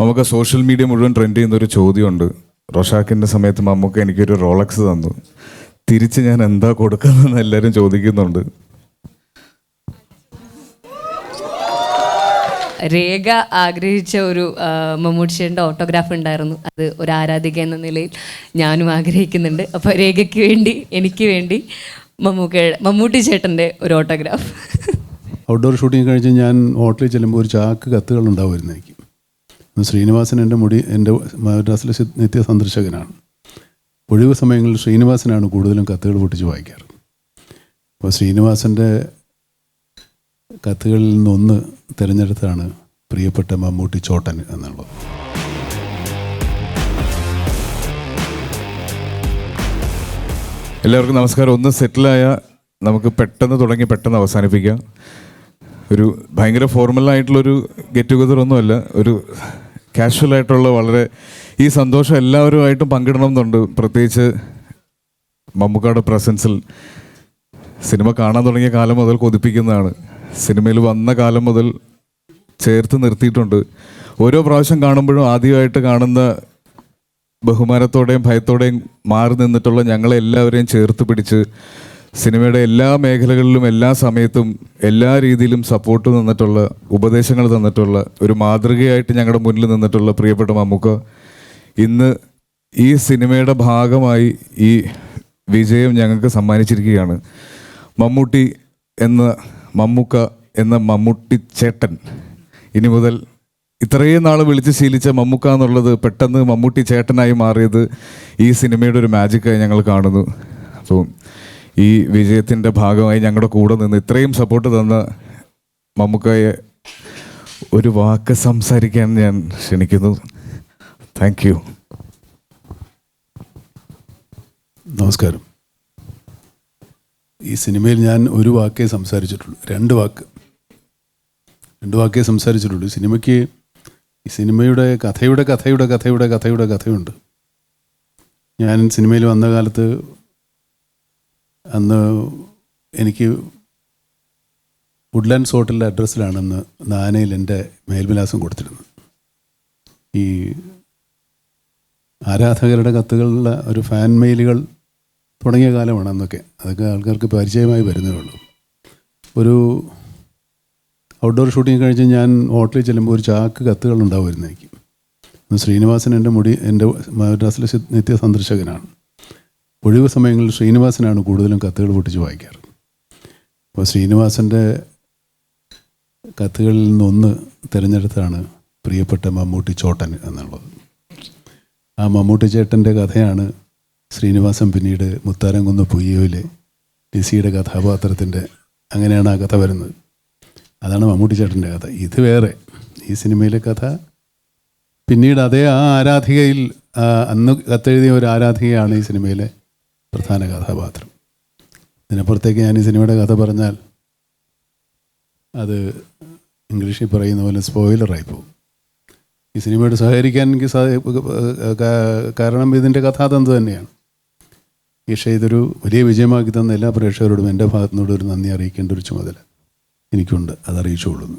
നമുക്ക് social media മുഴുവൻ trend ചെയ്യുന്ന ഒരു ചോദ്യമുണ്ട്. റൊഷാക്കിന്റെ സമയത്ത് മമ്മൂക്ക എനിക്കൊരു റോളക്സ് തന്നു. തിരിച്ച് ഞാൻ എന്താ കൊടുക്കുന്നതെന്ന് എല്ലാവരും ചോദിക്കുന്നുണ്ട്. രേഖ ആഗ്രഹിച്ച ഒരു മമ്മൂട്ടിയുടെ ഓട്ടോഗ്രാഫ് ഉണ്ടായിരുന്നു. അത് ഒരു ആരാധിക എന്ന നിലയിൽ ഞാനും ആഗ്രഹിക്കുന്നുണ്ട്. അപ്പോൾ രേഖയ്ക്ക് വേണ്ടി എനിക്ക് വേണ്ടി മമ്മൂക്കയുടെ മമ്മൂട്ടി ചേട്ടന്റെ ഒരു ഓട്ടോഗ്രാഫ് ഔട്ട്ഡോർ ഷൂട്ടിംഗ് കഴിഞ്ഞ് ഞാൻ ഹോട്ടലിൽ ചെല്ലുമ്പോൾ ഒരു ചാക്ക് കത്തുകൾ ഉണ്ടാവുമായിരുന്നു എനിക്ക്. ശ്രീനിവാസൻ എന്റെ മുടി എന്റെ മദ്രാസിലെ നിത്യ സന്ദർശകനാണ്. ഒഴിവ് സമയങ്ങളിൽ ശ്രീനിവാസനാണ് കൂടുതലും കത്തുകൾ പൊട്ടിച്ച് വായിക്കാറ്. അപ്പോൾ ശ്രീനിവാസന്റെ കത്തുകളിൽ നിന്നൊന്ന് തിരഞ്ഞെടുത്താണ് പ്രിയപ്പെട്ട മമ്മൂട്ടി ചോട്ടൻ എന്നുള്ളത്. എല്ലാവർക്കും നമസ്കാരം. ഒന്ന് സെറ്റിലായ നമുക്ക് പെട്ടെന്ന് തുടങ്ങി പെട്ടെന്ന് അവസാനിപ്പിക്കാം. ഒരു ഭയങ്കര ഫോർമലായിട്ടുള്ളൊരു ഗെറ്റ് ടുഗദർ ഒന്നുമല്ല ഒരു കാഷ്വൽ ആയിട്ടുള്ള വളരെ ഈ സന്തോഷം എല്ലാവരുമായിട്ടും പങ്കിടണം എന്നുണ്ട് പ്രത്യേകിച്ച് മമ്മൂക്കാട് പ്രസൻസിൽ സിനിമ കാണാൻ തുടങ്ങിയ കാലം മുതൽ കൊതിപ്പിക്കുന്നതാണ്. സിനിമയിൽ വന്ന കാലം മുതൽ ചേർത്ത് നിർത്തിയിട്ടുണ്ട്. ഓരോ പ്രാവശ്യം കാണുമ്പോഴും ആദ്യമായിട്ട് കാണുന്ന ബഹുമാനത്തോടെയും ഭയത്തോടെയും മാറി നിന്നിട്ടുള്ള ഞങ്ങളെല്ലാവരെയും ചേർത്ത് പിടിച്ച് സിനിമയുടെ എല്ലാ മേഖലകളിലും എല്ലാ സമയത്തും എല്ലാ രീതിയിലും സപ്പോർട്ട് തന്നിട്ടുള്ള ഉപദേശങ്ങൾ തന്നിട്ടുള്ള ഒരു മാതൃകയായിട്ട് ഞങ്ങളുടെ മുന്നിൽ നിന്നിട്ടുള്ള പ്രിയപ്പെട്ട മമ്മൂക്ക. ഇന്ന് ഈ സിനിമയുടെ ഭാഗമായി ഈ വിജയം ഞങ്ങൾക്ക് സമ്മാനിച്ചിരിക്കുകയാണ്. മമ്മൂട്ടി എന്ന മമ്മൂക്ക എന്ന മമ്മൂട്ടി ചേട്ടൻ. ഇനി മുതൽ ഇത്രയും നാൾ വിളിച്ച് ശീലിച്ച മമ്മൂക്ക എന്നുള്ളത് പെട്ടെന്ന് മമ്മൂട്ടി ചേട്ടനായി മാറിയത് ഈ സിനിമയുടെ ഒരു മാജിക്കായി ഞങ്ങൾ കാണുന്നു. അപ്പോൾ ഈ വിജയത്തിന്റെ ഭാഗമായി ഞങ്ങളുടെ കൂടെ നിന്ന് ഇത്രയും സപ്പോർട്ട് തന്ന മമ്മൂക്കയെ ഒരു വാക്ക് സംസാരിക്കാൻ ഞാൻ ക്ഷണിക്കുന്നു. താങ്ക് യു നമസ്കാരം. ഈ സിനിമയിൽ ഞാൻ ഒരു വാക്കേ സംസാരിച്ചിട്ടുള്ളൂ. രണ്ട് വാക്ക്. രണ്ട് വാക്കേ സംസാരിച്ചിട്ടുള്ളൂ. സിനിമയ്ക്ക് ഈ സിനിമയുടെ കഥയുടെ കഥയുടെ കഥയുടെ കഥയുടെ കഥയുണ്ട്. ഞാൻ സിനിമയിൽ വന്ന കാലത്ത് അന്ന് എനിക്ക് വുഡ്ലാൻഡ്സ് ഹോട്ടലിന്റെ അഡ്രസ്സിലാണ് അന്ന് നാനയിൽ എന്റെ മേൽവിലാസം കൊടുത്തിരുന്നത്. ഈ ആരാധകരുടെ കത്തുകളുടെ ഒരു ഫാൻ മെയിലുകൾ തുടങ്ങിയ കാലമാണ് അന്നൊക്കെ. അതൊക്കെ ആൾക്കാർക്ക് പരിചയമായി വരുന്നേ ഉള്ളൂ. ഒരു ഔട്ട്ഡോർ ഷൂട്ടിംഗ് കഴിഞ്ഞ് ഞാൻ ഹോട്ടലിൽ ചെല്ലുമ്പോൾ ഒരു ചാക്ക് കത്തുകൾ ഉണ്ടാവുമായിരുന്നു എനിക്ക്. ശ്രീനിവാസൻ എന്റെ മുടി എന്റെ മദ്രാസിലെ നിത്യ സന്ദർശകനാണ് ഒഴിവ് സമയങ്ങളിൽ ശ്രീനിവാസനാണ് കൂടുതലും കത്തുകൾ പൊട്ടിച്ച് വായിക്കാറ്. അപ്പോൾ ശ്രീനിവാസന്റെ കത്തുകളിൽ നിന്നൊന്ന് തിരഞ്ഞെടുത്താണ് പ്രിയപ്പെട്ട മമ്മൂട്ടി ചോട്ടൻ എന്നുള്ളത്. ആ മമ്മൂട്ടി ചേട്ടന്റെ കഥയാണ് ശ്രീനിവാസൻ പിന്നീട് മുത്താരംകുന്ന് പുയ്യോയിലെ ലിസിയുടെ കഥാപാത്രത്തിന്റെ അങ്ങനെയാണ് ആ കഥ വരുന്നത്. അതാണ് മമ്മൂട്ടി ചേട്ടന്റെ കഥ. ഇത് വേറെ. ഈ സിനിമയിലെ കഥ പിന്നീട് അതേ ആ ആരാധികയിൽ അന്ന് കത്തെഴുതിയ ഒരു ആരാധികയാണ് ഈ സിനിമയിലെ പ്രധാന കഥാപാത്രം. ഇതിനപ്പുറത്തേക്ക് ഞാൻ ഈ സിനിമയുടെ കഥ പറഞ്ഞാൽ അത് ഇംഗ്ലീഷിൽ പറയുന്ന പോലെ സ്പോയിലറായി പോകും. ഈ സിനിമയോട് സഹകരിക്കാൻ എനിക്ക് കാരണം ഇതിന്റെ കഥാതന്ത് തന്നെയാണ്. പക്ഷേ ഇതൊരു വലിയ വിജയമാക്കി തന്ന എല്ലാ പ്രേക്ഷകരോടും എന്റെ ഭാഗത്തുനിന്നോട് ഒരു നന്ദി അറിയിക്കേണ്ട ഒരു ചുമതല എനിക്കുണ്ട്. അതറിയിച്ചു കൊള്ളുന്നു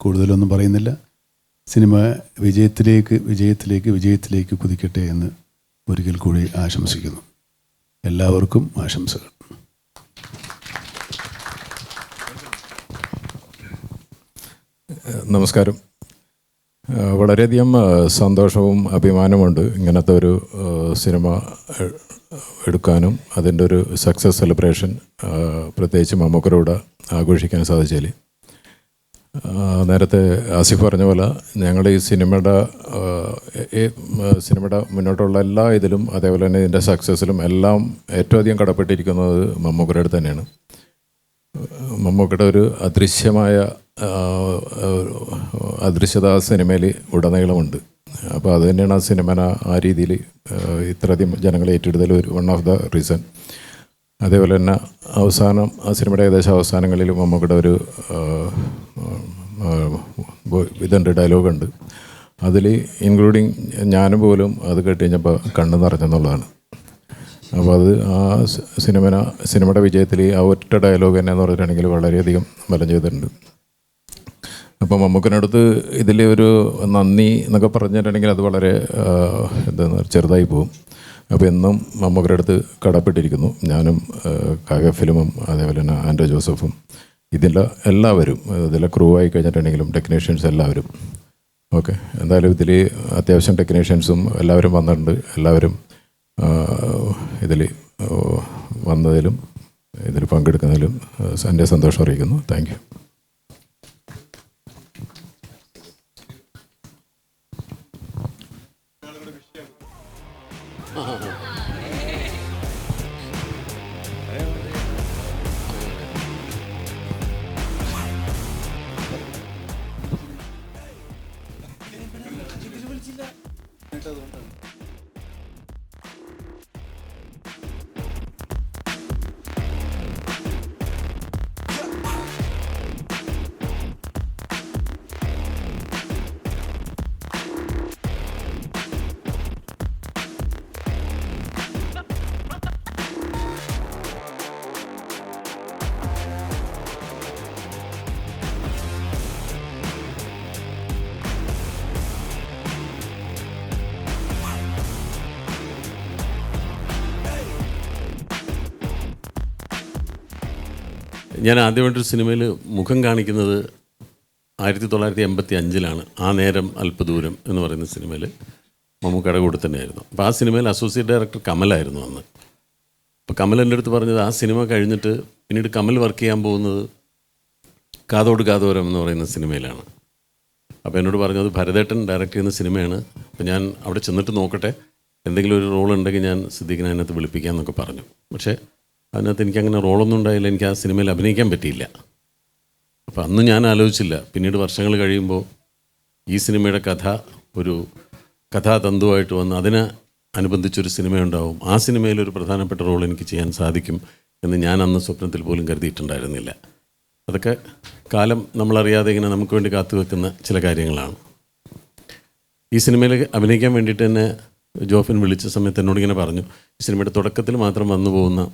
കൂടുതലൊന്നും പറയുന്നില്ല. സിനിമ വിജയത്തിലേക്ക് വിജയത്തിലേക്ക് വിജയത്തിലേക്ക് കുതിക്കട്ടെ എന്ന് ഒരിക്കൽ കൂടി ആശംസിക്കുന്നു. എല്ലാവർക്കും ആശംസകൾ. നമസ്കാരം. വളരെയധികം സന്തോഷവും അഭിമാനമുണ്ട് ഇങ്ങനത്തെ ഒരു സിനിമ എടുക്കാനും അതിന്റെ ഒരു സക്സസ് സെലിബ്രേഷൻ പ്രത്യേകിച്ച് മമ്മൂക്കരോട് ആഘോഷിക്കാൻ സാധിച്ചതിൽ. ആ, നേരത്തെ ആസിഫ് പറഞ്ഞ പോലെ ഞങ്ങളുടെ ഈ സിനിമയുടെ സിനിമയുടെ മുന്നോട്ടുള്ള എല്ലാ ഇതിലും അതേപോലെ തന്നെ ഇതിന്റെ സക്സസ്സിലും എല്ലാം ഏറ്റവും അധികം കടപ്പെട്ടിരിക്കുന്നത് മമ്മൂക്കരുടെ തന്നെയാണ്. മമ്മൂക്കയുടെ ഒരു അദൃശ്യമായ അദൃശ്യത ആ സിനിമയിൽ ഉടനീളമുണ്ട്. അപ്പോൾ അത് തന്നെയാണ് ആ സിനിമ ആ രീതിയിൽ ഇത്രയധികം ജനങ്ങളെ ഏറ്റെടുത്തൽ ഒരു വൺ ഓഫ് ദ റീസൺ അതേപോലെ തന്നെ അവസാനം ആ സിനിമയുടെ ഏകദേശം അവസാനങ്ങളിൽ മമ്മൂക്കയുടെ ഒരു ഇതുണ്ട് ഡയലോഗുണ്ട്. അതിൽ ഇൻക്ലൂഡിങ് ഞാനും പോലും അത് കേട്ട് കഴിഞ്ഞപ്പോൾ കണ്ണ് നിറഞ്ഞെന്നുള്ളതാണ്. അപ്പോൾ അത് ആ സിനിമ സിനിമയുടെ വിജയത്തിൽ ആ ഒറ്റ ഡയലോഗ് തന്നെ എന്ന് പറഞ്ഞിട്ടുണ്ടെങ്കിൽ വളരെയധികം ബലം ചെയ്തിട്ടുണ്ട്. അപ്പം മമ്മൂക്കനടുത്ത് ഇതിൽ ഒരു നന്ദി എന്നൊക്കെ പറഞ്ഞിട്ടുണ്ടെങ്കിൽ അത് വളരെ എന്താ ചെറുതായി പോകും. അപ്പോൾ എന്നും മമ്മൂക്കയുടെ അടുത്ത് കടപ്പെട്ടിരിക്കുന്നു. ഞാനും കായ ഫിലിമും അതേപോലെ തന്നെ ആൻഡ്രോ ജോസഫും ഇതിലെ എല്ലാവരും ഇതിലെ ക്രൂ ആയി കഴിഞ്ഞിട്ടുണ്ടെങ്കിലും ടെക്നീഷ്യൻസ് എല്ലാവരും. ഓക്കെ. എന്തായാലും ഇതിൽ അത്യാവശ്യം ടെക്നീഷ്യൻസും എല്ലാവരും വന്നിട്ടുണ്ട്. എല്ലാവരും ഇതിൽ വന്നതിലും ഇതിൽ പങ്കെടുക്കുന്നതിലും എന്റെ സന്തോഷം അറിയിക്കുന്നു. താങ്ക് ഞാൻ ആദ്യമായിട്ടൊരു സിനിമയിൽ മുഖം കാണിക്കുന്നത് ആയിരത്തി തൊള്ളായിരത്തി എൺപത്തി അഞ്ചിലാണ് ആ നേരം അല്പദൂരം എന്ന് പറയുന്ന സിനിമയിൽ മമ്മൂക്കയുടെ കൂടെ തന്നെയായിരുന്നു. അപ്പോൾ ആ സിനിമയിൽ അസോസിയേറ്റ് ഡയറക്ടർ കമലായിരുന്നു അന്ന്. അപ്പോൾ കമൽ എന്റെ അടുത്ത് പറഞ്ഞത് ആ സിനിമ കഴിഞ്ഞിട്ട് പിന്നീട് കമൽ വർക്ക് ചെയ്യാൻ പോകുന്നത് കാതോട് കാതോരം എന്ന് പറയുന്ന സിനിമയിലാണ്. അപ്പോൾ എന്നോട് പറഞ്ഞത് ഭരതേട്ടൻ ഡയറക്റ്റ് ചെയ്യുന്ന സിനിമയാണ്. അപ്പോൾ ഞാൻ അവിടെ ചെന്നിട്ട് നോക്കട്ടെ. എന്തെങ്കിലും ഒരു റോൾ ഉണ്ടെങ്കിൽ ഞാൻ സിദ്ദീഖിനെ അതിനകത്ത് വിളിപ്പിക്കാമെന്നൊക്കെ പറഞ്ഞു. പക്ഷേ അതിനകത്ത് എനിക്കങ്ങനെ റോളൊന്നും ഉണ്ടായില്ല. എനിക്ക് ആ സിനിമയിൽ അഭിനയിക്കാൻ പറ്റിയില്ല. അപ്പോൾ അന്ന് ഞാൻ ആലോചിച്ചില്ല. പിന്നീട് വർഷങ്ങൾ കഴിയുമ്പോൾ ഈ സിനിമയുടെ കഥ ഒരു കഥാതന്തുവായിട്ട് വന്ന് അതിന് അനുബന്ധിച്ചൊരു സിനിമയുണ്ടാവും. ആ സിനിമയിൽ ഒരു പ്രധാനപ്പെട്ട റോൾ എനിക്ക് ചെയ്യാൻ സാധിക്കും എന്ന് ഞാൻ അന്ന് സ്വപ്നത്തിൽ പോലും കരുതിയിട്ടുണ്ടായിരുന്നില്ല. അതൊക്കെ കാലം നമ്മളറിയാതെ ഇങ്ങനെ നമുക്ക് വേണ്ടി കാത്തുവെക്കുന്ന ചില കാര്യങ്ങളാണ്. ഈ സിനിമയിൽ അഭിനയിക്കാൻ വേണ്ടിയിട്ട് തന്നെ ജോഫിൻ വിളിച്ച സമയത്ത് എന്നോട് ഇങ്ങനെ പറഞ്ഞു. ഈ സിനിമയുടെ തുടക്കത്തിൽ മാത്രം വന്നു പോകുന്ന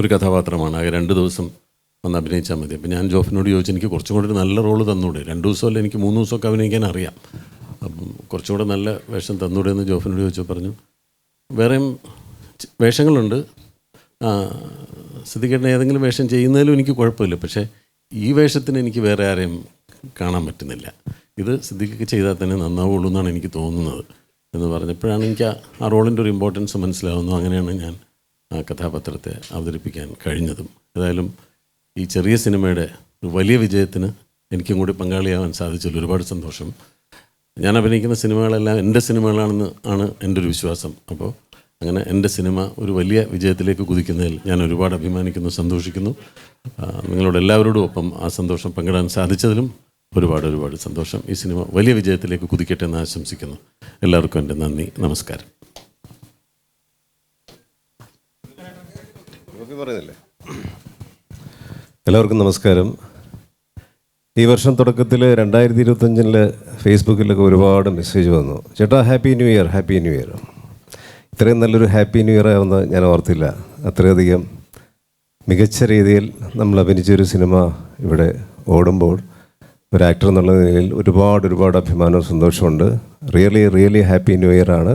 ഒരു കഥാപാത്രമാണ്. ആകെ രണ്ട് ദിവസം വന്ന് അഭിനയിച്ചാൽ മതി. അപ്പം ഞാൻ ജോഫിനോട് ചോദിച്ചു എനിക്ക് കുറച്ചും കൂടി ഒരു നല്ല റോൾ തന്നൂടെ? രണ്ട് ദിവസമല്ല എനിക്ക് മൂന്ന് ദിവസമൊക്കെ അഭിനയിക്കാൻ അറിയാം. അപ്പം കുറച്ചും കൂടെ നല്ല വേഷം തന്നൂടെ എന്ന് ജോഫിനോട് ചോദിച്ചു പറഞ്ഞു വേറെയും വേഷങ്ങളുണ്ട്. സിദ്ധിക്കേട്ടൻ ഏതെങ്കിലും വേഷം ചെയ്യുന്നതിലും എനിക്ക് കുഴപ്പമില്ല. പക്ഷേ ഈ വേഷത്തിന് എനിക്ക് വേറെ ആരെയും കാണാൻ പറ്റുന്നില്ല. ഇത് സിദ്ധിക്ക് ചെയ്താൽ തന്നെ നന്നാവുള്ളൂ എന്നാണ് എനിക്ക് തോന്നുന്നത്. എന്ന് പറഞ്ഞപ്പോഴാണ് എനിക്ക് ആ റോളിന്റെ ഒരു ഇമ്പോർട്ടൻസ് മനസ്സിലാവുന്നു അങ്ങനെയാണ് ഞാൻ ആ കഥാപാത്രത്തെ അവതരിപ്പിക്കാൻ കഴിഞ്ഞതും. ഏതായാലും ഈ ചെറിയ സിനിമയുടെ ഒരു വലിയ വിജയത്തിന് എനിക്കും കൂടി പങ്കാളിയാവാൻ സാധിച്ചതിൽ ഒരുപാട് സന്തോഷം. ഞാൻ അഭിനയിക്കുന്ന സിനിമകളെല്ലാം എന്റെ സിനിമകളാണെന്ന് ആണ് എന്റെ ഒരു വിശ്വാസം. അപ്പോൾ അങ്ങനെ എന്റെ സിനിമ ഒരു വലിയ വിജയത്തിലേക്ക് കുതിക്കുന്നതിൽ ഞാൻ ഒരുപാട് അഭിമാനിക്കുന്നു സന്തോഷിക്കുന്നു. നിങ്ങളോട് എല്ലാവരോടും ഒപ്പം ആ സന്തോഷം പങ്കിടാൻ സാധിച്ചതിലും ഒരുപാട് ഒരുപാട് സന്തോഷം. ഈ സിനിമ വലിയ വിജയത്തിലേക്ക് കുതിക്കട്ടെ എന്ന് ആശംസിക്കുന്നു. എല്ലാവർക്കും എന്റെ നന്ദി നമസ്കാരം. ഓക്കെ പറയുന്നില്ലേ? എല്ലാവർക്കും നമസ്കാരം. ഈ വർഷം തുടക്കത്തിൽ രണ്ടായിരത്തി ഇരുപത്തഞ്ചിൽ ഫേസ്ബുക്കിലൊക്കെ ഒരുപാട് മെസ്സേജ് വന്നു. ചേട്ടാ happy new year happy new year. ഇത്രയും നല്ലൊരു ഹാപ്പി ന്യൂ ഇയർ ആവുന്ന ഞാൻ ഓർത്തില്ല. അത്രയധികം മികച്ച രീതിയിൽ നമ്മൾ അഭിനയിച്ചൊരു സിനിമ ഇവിടെ ഓടുമ്പോൾ ഒരു ആക്ടർ എന്നുള്ള നിലയിൽ ഒരുപാട് ഒരുപാട് അഭിമാനവും സന്തോഷമുണ്ട് really really happy new year ആണ്.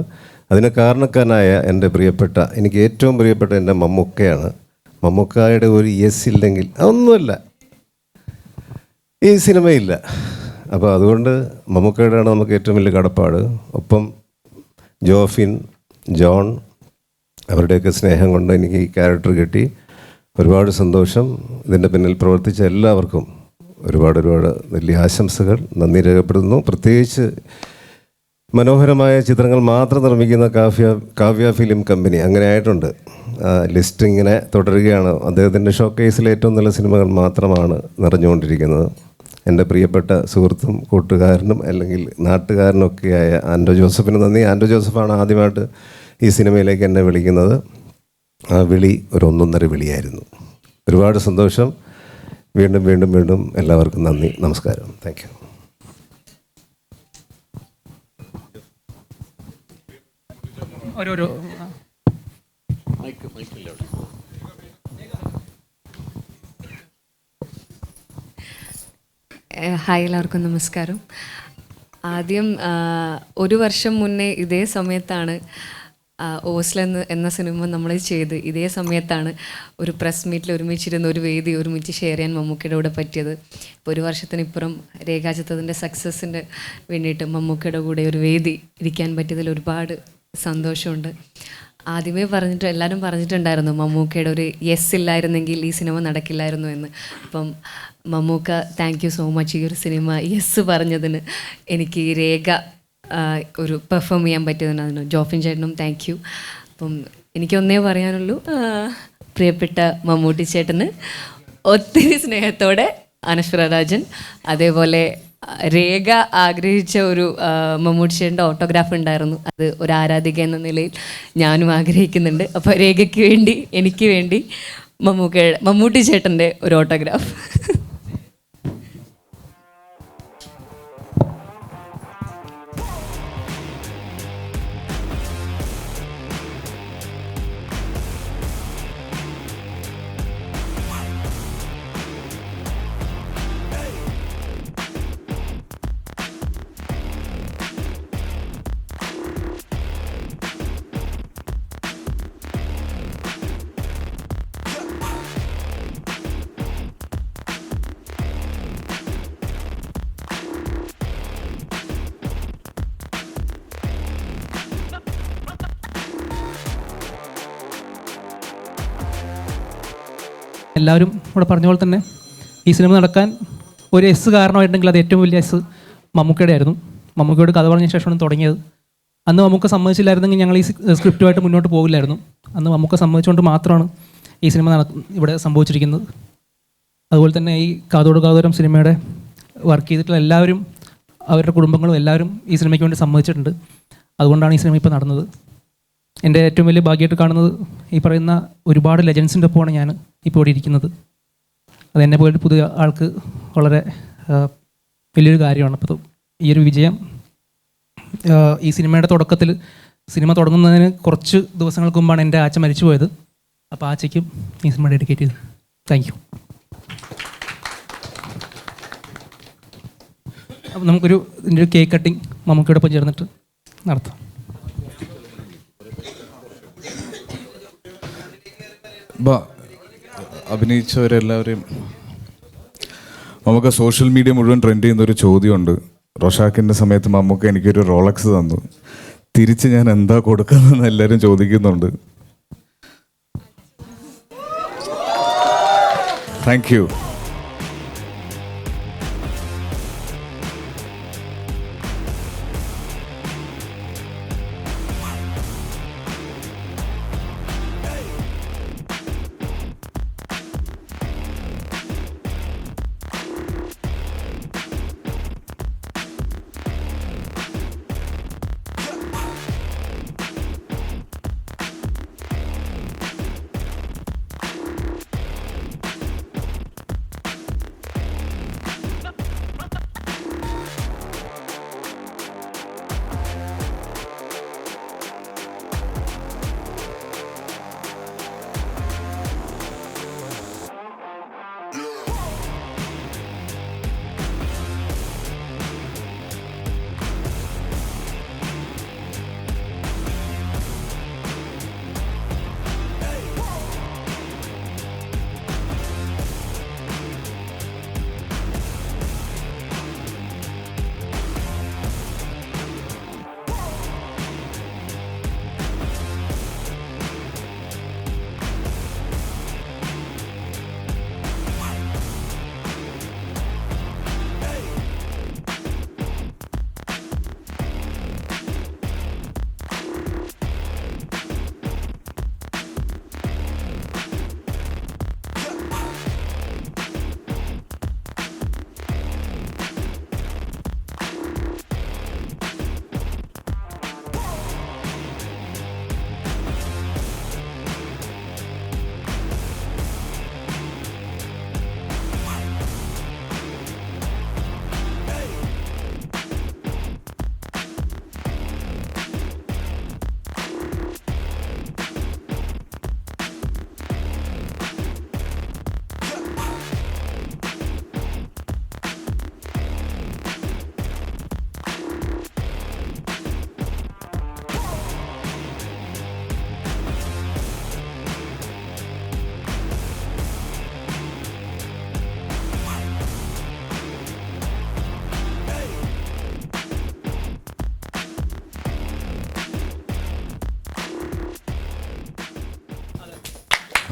അതിന് കാരണക്കാരനായ എന്റെ പ്രിയപ്പെട്ട എനിക്ക് ഏറ്റവും പ്രിയപ്പെട്ട എന്റെ മമ്മൂക്കയാണ് മമ്മൂക്കായുടെ ഒരു യെസ് ഇല്ലെങ്കിൽ അതൊന്നുമല്ല. ഈ സിനിമയില്ല. അപ്പോൾ അതുകൊണ്ട് മമ്മൂക്കയുടെയാണ് നമുക്ക് ഏറ്റവും വലിയ കടപ്പാട്. ഒപ്പം ജോഫിൻ ജോൺ അവരുടെയൊക്കെ സ്നേഹം കൊണ്ട് എനിക്ക് ഈ ക്യാരക്ടർ കിട്ടി. ഒരുപാട് സന്തോഷം. ഇതിന്റെ പിന്നിൽ പ്രവർത്തിച്ച എല്ലാവർക്കും ഒരുപാട് ഒരുപാട് വലിയ ആശംസകൾ. നന്ദി രേഖപ്പെടുത്തുന്നു. പ്രത്യേകിച്ച് മനോഹരമായ ചിത്രങ്ങൾ മാത്രം നിർമ്മിക്കുന്ന കാവ്യ കാവ്യ ഫിലിം കമ്പനി അങ്ങനെ ആയിട്ടുണ്ട്. ലിസ്റ്റ് ഇങ്ങനെ തുടരുകയാണ്. അദ്ദേഹത്തിന്റെ ഷോ ഷോക്കേസിൽ ഏറ്റവും നല്ല സിനിമകൾ മാത്രമാണ് നിറഞ്ഞുകൊണ്ടിരിക്കുന്നത്. എന്റെ പ്രിയപ്പെട്ട സുഹൃത്തും കൂട്ടുകാരനും അല്ലെങ്കിൽ നാട്ടുകാരനൊക്കെയായ ആൻഡോ ജോസഫിന് നന്ദി. ആൻഡോ ജോസഫാണ് ആദ്യമായിട്ട് ഈ സിനിമയിലേക്ക് എന്നെ വിളിക്കുന്നത്. ആ വിളി ഒരു ഒന്നൊന്നര വിളിയായിരുന്നു. ഒരുപാട് സന്തോഷം. വീണ്ടും വീണ്ടും വീണ്ടും എല്ലാവർക്കും നന്ദി. നമസ്കാരം. താങ്ക് യു ഓരോരോ ഹായ് എല്ലാവർക്കും നമസ്കാരം. ആദ്യം ഒരു വർഷം മുന്നേ ഇതേ സമയത്താണ് ഓസ്ല എന്ന് എന്ന സിനിമ നമ്മൾ ചെയ്ത്. ഇതേ സമയത്താണ് ഒരു പ്രസ് മീറ്റിൽ ഒരുമിച്ചിരുന്ന ഒരു വേദി ഒരുമിച്ച് ഷെയർ ചെയ്യാൻ മമ്മൂക്കയുടെ കൂടെ പറ്റിയത്. ഇപ്പോൾ ഒരു വർഷത്തിനിപ്പുറം രേഖാചിത്രത്തിന്റെ സക്സസ്സിന് വേണ്ടിയിട്ട് മമ്മൂക്കയുടെ കൂടെ ഒരു വേദി ഇരിക്കാൻ പറ്റിയതിൽ ഒരുപാട് സന്തോഷമുണ്ട്. ആദ്യമേ പറഞ്ഞിട്ട് എല്ലാവരും പറഞ്ഞിട്ടുണ്ടായിരുന്നു മമ്മൂക്കയുടെ ഒരു യെസ് ഇല്ലായിരുന്നെങ്കിൽ ഈ സിനിമ നടക്കില്ലായിരുന്നു എന്ന്. അപ്പം Mammukka thank you so much ഈ ഒരു സിനിമ യെസ് പറഞ്ഞതിന് എനിക്ക് രേഖ ഒരു പെർഫോം ചെയ്യാൻ പറ്റിയതിന് അതിന് ജോഫിൻ ചേട്ടനും താങ്ക് യു അപ്പം എനിക്കൊന്നേ പറയാനുള്ളൂ പ്രിയപ്പെട്ട മമ്മൂട്ടി ചേട്ടന് ഒത്തിരി സ്നേഹത്തോടെ അനശ്വര രാജൻ അതേപോലെ രേഖ ആഗ്രഹിച്ച ഒരു മമ്മൂട്ടിയുടെ ഓട്ടോഗ്രാഫ് ഉണ്ടായിരുന്നു. അത് ഒരു ആരാധിക എന്ന നിലയിൽ ഞാനും ആഗ്രഹിക്കുന്നുണ്ട്. അപ്പോൾ രേഖയ്ക്ക് വേണ്ടി എനിക്ക് വേണ്ടി മമ്മൂക്കയുടെ മമ്മൂട്ടി ചേട്ടന്റെ ഒരു ഓട്ടോഗ്രാഫ് എല്ലാവരും ഇവിടെ പറഞ്ഞ പോലെ തന്നെ ഈ സിനിമ നടക്കാൻ ഒരു എസ് കാരണമായിട്ടുണ്ടെങ്കിൽ അത് ഏറ്റവും വലിയ എസ് മമ്മൂക്കയുടെ ആയിരുന്നു. മമ്മൂക്കയോട് കഥ പറഞ്ഞ ശേഷമാണ് തുടങ്ങിയത്. അന്ന് മമ്മൂക്ക സമ്മതിച്ചില്ലായിരുന്നെങ്കിൽ ഞങ്ങൾ ഈ സ്ക്രിപ്റ്റുമായിട്ട് മുന്നോട്ട് പോകില്ലായിരുന്നു. അന്ന് മമ്മൂക്ക സമ്മതിച്ചുകൊണ്ട് മാത്രമാണ് ഈ സിനിമ നട ഇവിടെ സംഭവിച്ചിരിക്കുന്നത്. അതുപോലെ തന്നെ ഈ കാതോട് കാതോരം സിനിമയുടെ വർക്ക് ചെയ്തിട്ടുള്ള എല്ലാവരും അവരുടെ കുടുംബങ്ങളും എല്ലാവരും ഈ സിനിമയ്ക്ക് വേണ്ടി സമ്മതിച്ചിട്ടുണ്ട്. അതുകൊണ്ടാണ് ഈ സിനിമ ഇപ്പോൾ നടന്നത്. എന്റെ ഏറ്റവും വലിയ ഭാഗ്യമായിട്ട് കാണുന്നത് ഈ പറയുന്ന ഒരുപാട് ലെജൻസിന്റെ ഒപ്പമാണ് ഞാൻ ഇപ്പോൾ ഇവിടെ ഇരിക്കുന്നത്. അത് എന്നെ പോലെ പുതിയ ആൾക്ക് വളരെ വലിയൊരു കാര്യമാണ്. അപ്പോൾ ഈ ഒരു വിജയം ഈ സിനിമയുടെ തുടക്കത്തിൽ സിനിമ തുടങ്ങുന്നതിന് കുറച്ച് ദിവസങ്ങൾക്ക് മുമ്പാണ് എന്റെ ആച്ച മരിച്ചു പോയത് അപ്പോൾ ആച്ചയ്ക്കും ഈ സിനിമ ഡെഡിക്കേറ്റ് ചെയ്തു. താങ്ക് യു നമുക്കൊരു ഇതിന്റെ ഒരു കേക്ക് കട്ടിങ് മമ്മൂക്കിയോടൊപ്പം ചേർന്നിട്ട് നടത്താം. അഭിനയിച്ചവരെല്ലാവരെയും നമുക്ക് സോഷ്യൽ മീഡിയ മുഴുവൻ ട്രെൻഡ് ചെയ്യുന്ന ഒരു ചോദ്യമുണ്ട്. റൊഷാക്കിന്റെ സമയത്ത് മമ്മൂക്ക എനിക്കൊരു റോളക്സ് തന്നു. തിരിച്ച് ഞാൻ എന്താ കൊടുക്കുന്നതെന്ന് എല്ലാവരും ചോദിക്കുന്നുണ്ട്. താങ്ക് യു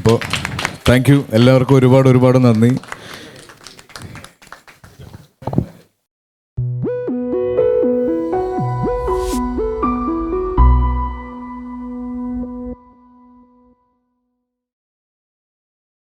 അപ്പോൾ താങ്ക് യു എല്ലാവർക്കും ഒരുപാട് ഒരുപാട് നന്ദി.